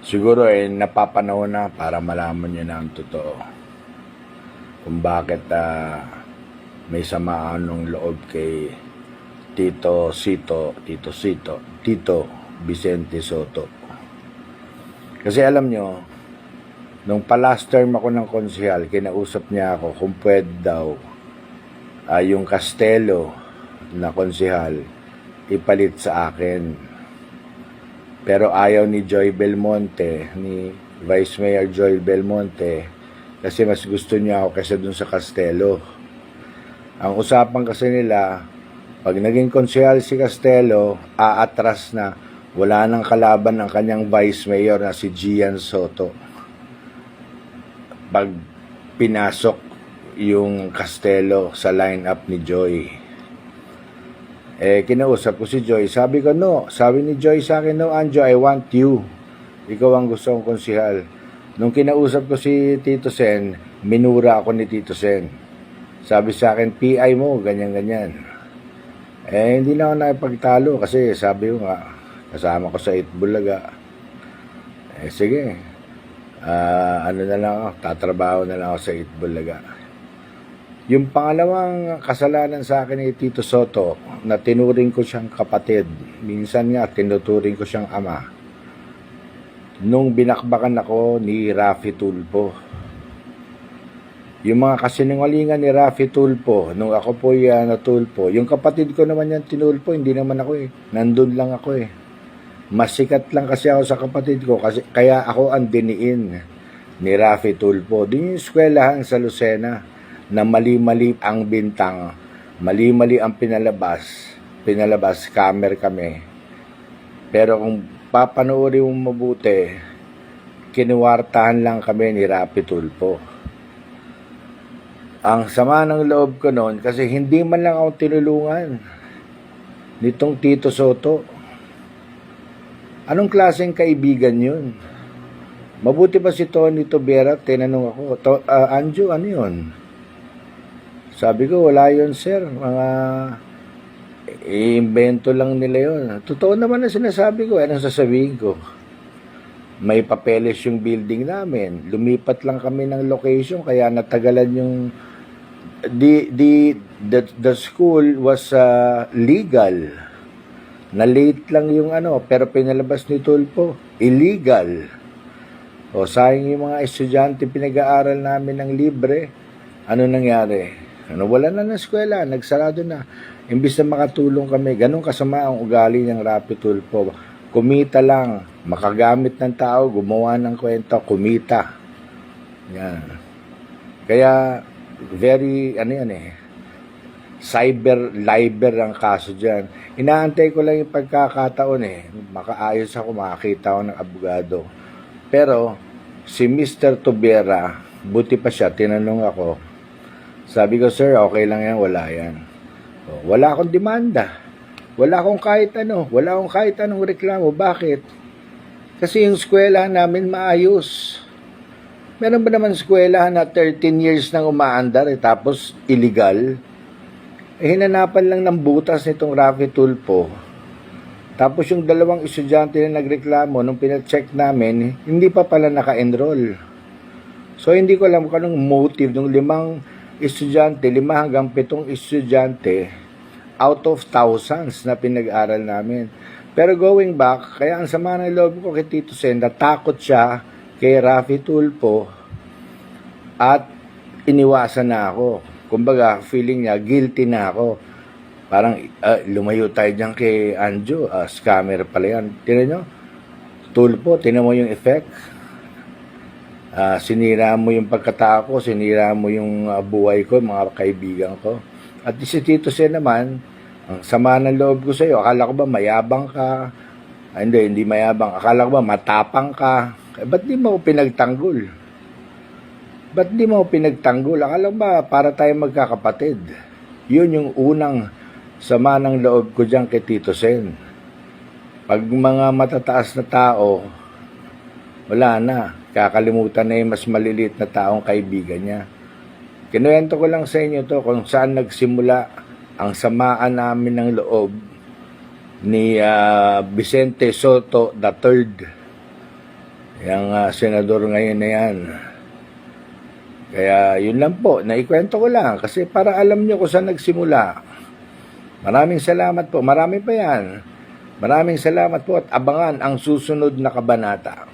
Siguro eh, napapanahon na para malaman nyo na ang totoo. Kung bakit ah, may samaan ng loob kay Tito Sito, Tito Sito, Tito Vicente Soto. Kasi alam nyo, nung pa-last term ako ng konsehal, kinausap niya ako kung pwede daw ah, yung Castelo na konsehal ipalit sa akin. Pero ayaw ni Joy Belmonte, ni Vice Mayor Joy Belmonte, kasi mas gusto niya ako kaysa dun sa Castelo. Ang usapan kasi nila, pag naging konsehal si Castelo, aatras na wala nang kalaban ang kanyang Vice Mayor na si Gian Soto. Pag pinasok yung Castelo sa lineup ni Joy. Eh, kinausap ko si Joy. Sabi ko, no. Sabi ni Joy sa akin, no, Anjo, I want you. Ikaw ang gusto kong konsihal. Nung kinausap ko si Tito Sen, minura ako ni Tito Sen. Sabi sa akin, PI mo, ganyan-ganyan. Eh, hindi na ako nakipagtalo kasi sabi ko nga, kasama ko sa Itbulaga. Eh, sige. Ah, ano na lang ako, tatrabaho na lang ako sa Itbulaga. Yung pangalawang kasalanan sa akin ni Tito Soto na tinuring ko siyang kapatid, minsan nga tinuturing ko siyang ama, nung binakbakan ako ni Rafi Tulpo. Yung mga kasinungalingan ni Rafi Tulpo, nung ako po uh, natulpo, yung kapatid ko naman yan tinulpo, hindi naman ako eh. Nandun lang ako eh. Mas sikat lang kasi ako sa kapatid ko, kasi, kaya ako ang diniin ni Rafi Tulpo. Din yung eskwelahan sa Lucena na mali-mali ang bintang, mali-mali ang pinalabas, pinalabas, camera kami. Pero kung papanoorin mo mabuti, kinuwartahan lang kami ni Rapi Tulpo. Ang sama ng loob ko noon kasi hindi man lang ako tinulungan nitong Tito Soto. Anong klaseng kaibigan yun? Mabuti ba si Tony Tobera? Tinanong ako, to, uh, Anjo, ano yun? Sabi ko, wala yun, sir. Mga i-invento lang nila yun. Totoo naman ang sinasabi ko. Anong sasabihin ko? May papeles yung building namin. Lumipat lang kami ng location kaya natagalan yung the the the, the school was uh, legal. Na late lang yung ano, pero pinalabas ni Tulpo, illegal. O sayang yung mga estudyante pinag-aaral namin ng libre. Ano nangyari? Ano, wala na ng eskwela, nagsarado na. Imbis na makatulong kami, ganun kasama ang ugali ng Rapi Tulpo. Kumita lang, makagamit ng tao, gumawa ng kwento, kumita. Yan. Kaya, very, ano yan eh, cyber liber ang kaso dyan. Inaantay ko lang yung pagkakataon eh. Makaayos ako, makakita ako ng abogado. Pero, si Mr. Tobera, buti pa siya, tinanong ako, sabi ko, sir, okay lang yan, wala yan. O, Wala akong demanda. Wala akong kahit ano. Wala akong kahit anong reklamo. Bakit? Kasi yung eskwela namin maayos. Meron ba naman eskwela na 13 years nang umaandar eh, tapos illegal? Eh, hinanapan lang ng butas nitong Rafi Tulpo. Tapos yung dalawang estudyante na nagreklamo, nung pinacheck namin, hindi pa pala naka-enroll. So, hindi ko alam kung anong motive ng limang estudyante, lima hanggang pitong estudyante, out of thousands na pinag-aral namin. Pero going back, kaya ang sama ng loob ko kay Tito Sen, natakot siya kay Rafi Tulpo at iniwasan na ako. Kumbaga, feeling niya, guilty na ako. Parang ah, lumayo tayo dyan kay Anjo, uh, scammer pala yan. Tinan nyo, Tulpo, tinan mo yung effect. Ah, sinira mo yung pagkatao ko, sinira mo yung ah, buhay ko, mga kaibigan ko. At si Tito Sen naman, ang sama ng loob ko sa iyo, akala ko ba mayabang ka? Ah, hindi, hindi mayabang. Akala ko ba matapang ka? Eh, ba't di mo pinagtanggol? Ba't di mo pinagtanggol? Akala ko ba para tayo magkakapatid? Yun yung unang sama ng loob ko dyan kay Tito Sen. Pag mga matataas na tao, wala na. Kakalimutan na yung mas maliliit na taong kaibigan niya. Kinuwento ko lang sa inyo to kung saan nagsimula ang samaan namin ng loob ni ah, Vicente Soto III. Yung ah, senador ngayon na yan. Kaya yun lang po, naikwento ko lang kasi para alam nyo kung saan nagsimula. Maraming salamat po. Marami pa yan. Maraming salamat po at abangan ang susunod na kabanata.